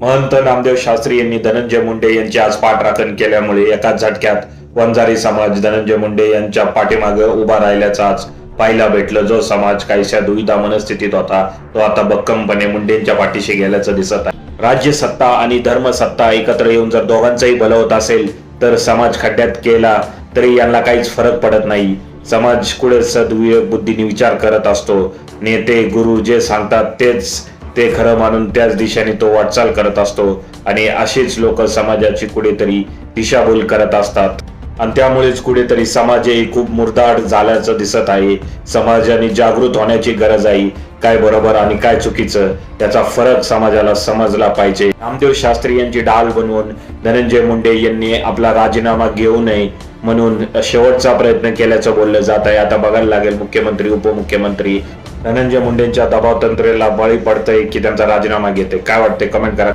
महंत नामदेव शास्त्री यांनी धनंजय मुंडे यांचे आज पाठराखण केल्यामुळे एकाच झटक्यात वंजारी समाज धनंजय मुंडे यांच्या पाठीमागे उभा राहिल्याचा आज पाहायला भेटलं. जो समाज काहीशा दुविधा मनस्थितीत होता तो आता भक्कमपणे मुंडेंच्या पाठीशी गेल्याचं दिसत आहे. राज्य सत्ता आणि धर्मसत्ता एकत्र येऊन जर दोघांचंही भलं होत असेल तर समाज खड्ड्यात केला तरी यांना काहीच फरक पडत नाही. समाज कुठे सद्विवेक बुद्धीने विचार करत असतो. नेते गुरु जे सांगतात तेच ते खरं मानून त्याच दिशेने तो वाटचाल करत असतो. आणि अशीच लोक समाजाची कुठेतरी दिशाभूल करत असतात. आणि त्यामुळेच कुठेतरी समाजही खूप मुरदाड झाल्याचं दिसत आहे. समाजाने जागृत होण्याची गरज आहे. काय बरोबर आणि काय चुकीचं त्याचा फरक समाजाला समजला पाहिजे. नामदेव शास्त्री यांची डाल बनवून धनंजय मुंडे यांनी आपला राजीनामा घेऊ नये म्हणून शेवटचा प्रयत्न केल्याचं बोललं जात आहे. आता बघायला लागेल मुख्यमंत्री उपमुख्यमंत्री धनंजय मुंडेंच्या दबावतंत्रेला बळी पडतंय की त्यांचा राजीनामा घेते काय वाटते कमेंट करा.